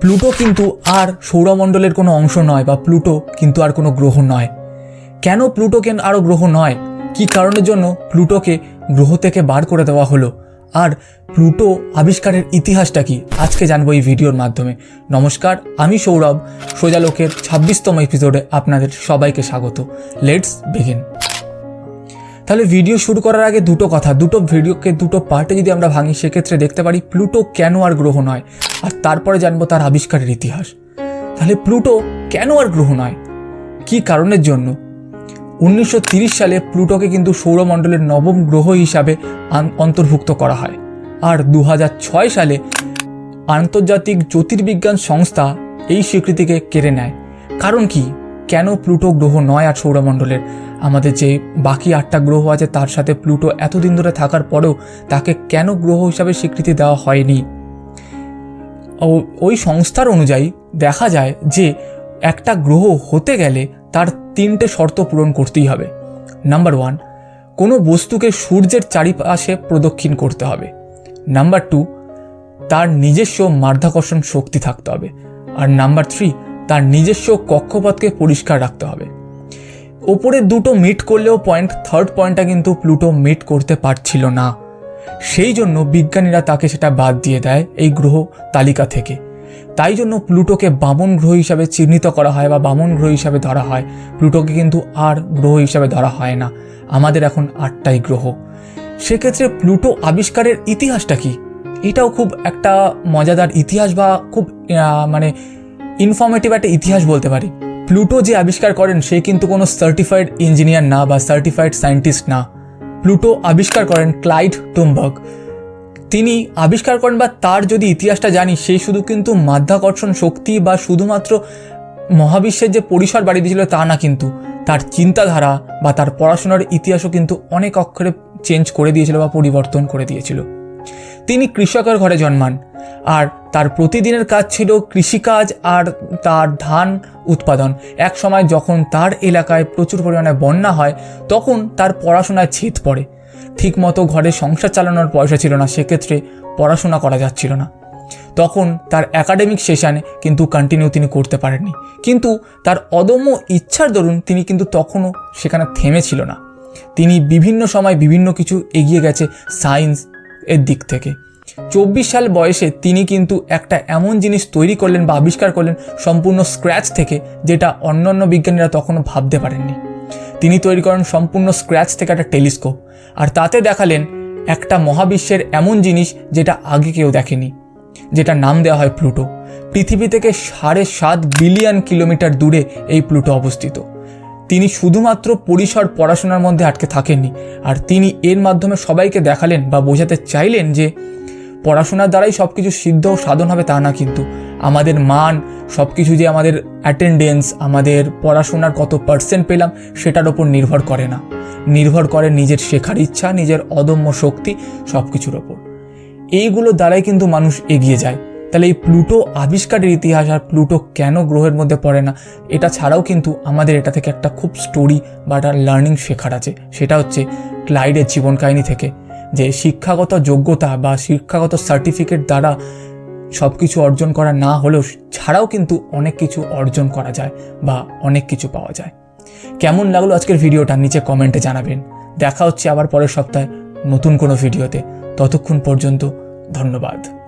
Pluto কিন্তু আর সৌরমণ্ডলের কোনো অংশ নয় বা প্লুটো কিন্তু আর কোনো গ্রহ নয়। কেন প্লুটোকে আরও গ্রহ নয়? কি কারণের জন্য প্লুটোকে গ্রহ থেকে বার করে দেওয়া হলো? আর প্লুটো আবিষ্কারের ইতিহাসটা কি? আজকে জানব এই ভিডিওর মাধ্যমে। নমস্কার, আমি সৌরভ। সোজালোকের ছাব্বিশতম এপিসোডে আপনাদের সবাইকে স্বাগত। লেটস বিগিন তাহলে ভিডিও শুরু করার আগে দুটো কথা, দুটো ভিডিওকে দুটো পার্টে যদি আমরা ভাঙি, সেক্ষেত্রে দেখতে পারি প্লুটো কেন আর গ্রহ নয়? আর তারপরে জানব তার আবিষ্কারের ইতিহাস। তাহলে প্লুটো কেন আর গ্রহ নয়? কি কারণের জন্য? উনিশশো সালে প্লুটোকে কিন্তু সৌরমণ্ডলের নবম গ্রহ হিসাবে অন্তর্ভুক্ত করা হয়। আর দু হাজার ছয় সালে আন্তর্জাতিক জ্যোতির্বিজ্ঞান সংস্থা এই স্বীকৃতিকে কেড়ে নেয়। কারণ কি? কেন প্লুটো গ্রহ নয় আর সৌরমণ্ডলের? আমাদের যে বাকি আটটা গ্রহ আছে তার সাথে প্লুটো এতদিন ধরে থাকার পরেও তাকে কেন গ্রহ হিসাবে স্বীকৃতি দেওয়া হয়নি? ওই সংস্থার অনুযায়ী দেখা যায় যে একটা গ্রহ হতে গেলে তার তিনটে শর্ত পূরণ করতেই হবে। নাম্বার ওয়ান, কোনো বস্তুকে সূর্যের চারিপাশে প্রদক্ষিণ করতে হবে। নাম্বার টু, তার নিজস্ব মাধ্যাকর্ষণ শক্তি থাকতে হবে। আর নাম্বার থ্রি, তার নিজস্ব কক্ষপথকে পরিষ্কার রাখতে হবে। ওপরে দুটো মিট করলেও পয়েন্ট থার্ড পয়েন্টটা কিন্তু প্লুটো মিট করতে পারছিল না। সেই জন্য বিজ্ঞানীরা তাকে সেটা বাদ দিয়ে দেয় এই গ্রহ তালিকা থেকে। তাই জন্য প্লুটোকে বামন গ্রহ হিসাবে চিহ্নিত করা হয় বা বামন গ্রহ হিসাবে ধরা হয়। প্লুটোকে কিন্তু আর গ্রহ হিসাবে ধরা হয় না। আমাদের এখন আটটাই গ্রহ। সেক্ষেত্রে প্লুটো আবিষ্কারের ইতিহাসটা কি? এটাও খুব একটা মজাদার ইতিহাস বা খুব মানে ইনফর্মেটিভ একটা ইতিহাস বলতে পারি। প্লুটো যে আবিষ্কার করেন, সে কিন্তু কোনো সার্টিফাইড ইঞ্জিনিয়ার না বা সার্টিফাইড সায়েন্টিস্ট না। প্লুটো আবিষ্কার করেন ক্লাইড টুমবার্গ তিনি আবিষ্কার করেন বা তার যদি ইতিহাসটা জানি সেই শুধু কিন্তু মাধ্যাকর্ষণ শক্তি বা শুধুমাত্র মহাবিশ্বের যে পরিসর বাড়িয়ে দিয়েছিল তা না কিন্তু, তার চিন্তাধারা বা তার পড়াশোনার ইতিহাসও কিন্তু অনেক অক্ষরে চেঞ্জ করে দিয়েছিল বা পরিবর্তন করে দিয়েছিল। তিনি কৃষকের ঘরে জন্মান। আর তার প্রতিদিনের কাজ ছিল কৃষিকাজ আর তার ধান উৎপাদন। এক সময় যখন তার এলাকায় প্রচুর পরিমাণে বন্যা হয়, তখন তার পড়াশোনায় ছেদ পড়ে। ঠিকমতো ঘরে সংসার চালানোর পয়সা ছিল না, সেক্ষেত্রে পড়াশোনা করা যাচ্ছিল না। তখন তার একাডেমিক সেশনে কিন্তু কন্টিনিউ তিনি করতে পারেননি। কিন্তু তার অদম্য ইচ্ছার দরুন তিনি কিন্তু তখনও সেখানে থেমেছিল না। তিনি বিভিন্ন সময় বিভিন্ন কিছু এগিয়ে গেছে সায়েন্স এর দিক থেকে। চব্বিশ সাল বয়সে তিনি কিন্তু একটা এমন জিনিস তৈরি করলেন বা আবিষ্কার করলেন সম্পূর্ণ স্ক্র্যাচ থেকে, যেটা অন্যান্য বিজ্ঞানীরা তখনও ভাবতে পারেননি। তিনি তৈরি করেন সম্পূর্ণ স্ক্র্যাচ থেকে একটা টেলিস্কোপ, আর তাতে দেখালেন একটা মহাবিশ্বের এমন জিনিস যেটা আগে কেউ দেখেনি যেটা নাম দেওয়া হয় প্লুটো। পৃথিবী থেকে সাড়ে সাত বিলিয়ন কিলোমিটার দূরে এই প্লুটো অবস্থিত। তিনি শুধুমাত্র পরিসর পড়াশোনার মধ্যে আটকে থাকেননি, আর তিনি এর মাধ্যমে সবাইকে দেখালেন বা বোঝাতে চাইলেন যে পড়াশোনার দ্বারাই সব কিছু সিদ্ধ ও সাধন হবে তা না কিন্তু। আমাদের মান সব কিছু যে আমাদের অ্যাটেন্ডেন্স আমাদের পড়াশোনার কত পার্সেন্ট পেলাম, সেটার ওপর নির্ভর করে না। নির্ভর করে নিজের শেখার ইচ্ছা, নিজের অদম্য শক্তি সব কিছুর ওপর। এইগুলো দ্বারাই কিন্তু মানুষ এগিয়ে যায়। তাহলে এই প্লুটো আবিষ্কারের ইতিহাস আর প্লুটো কেন গ্রহের মধ্যে পড়ে না, এটা ছাড়াও কিন্তু আমাদের এটা থেকে একটা খুব স্টোরি বা একটা লার্নিং শেখার আছে। সেটা হচ্ছে ক্লাইডের জীবন কাহিনী থেকে। যে শিক্ষাগত যোগ্যতা বা শিক্ষাগত সার্টিফিকেট দ্বারা সব কিছু অর্জন করা না হলেও ছাড়াও কিন্তু অনেক কিছু অর্জন করা যায় বা অনেক কিছু পাওয়া যায়। কেমন লাগল আজকের ভিডিওটা নিচে কমেন্টে জানাবেন। দেখা হচ্ছে আবার পরের সপ্তাহে নতুন কোনো ভিডিওতে। ততক্ষণ পর্যন্ত ধন্যবাদ।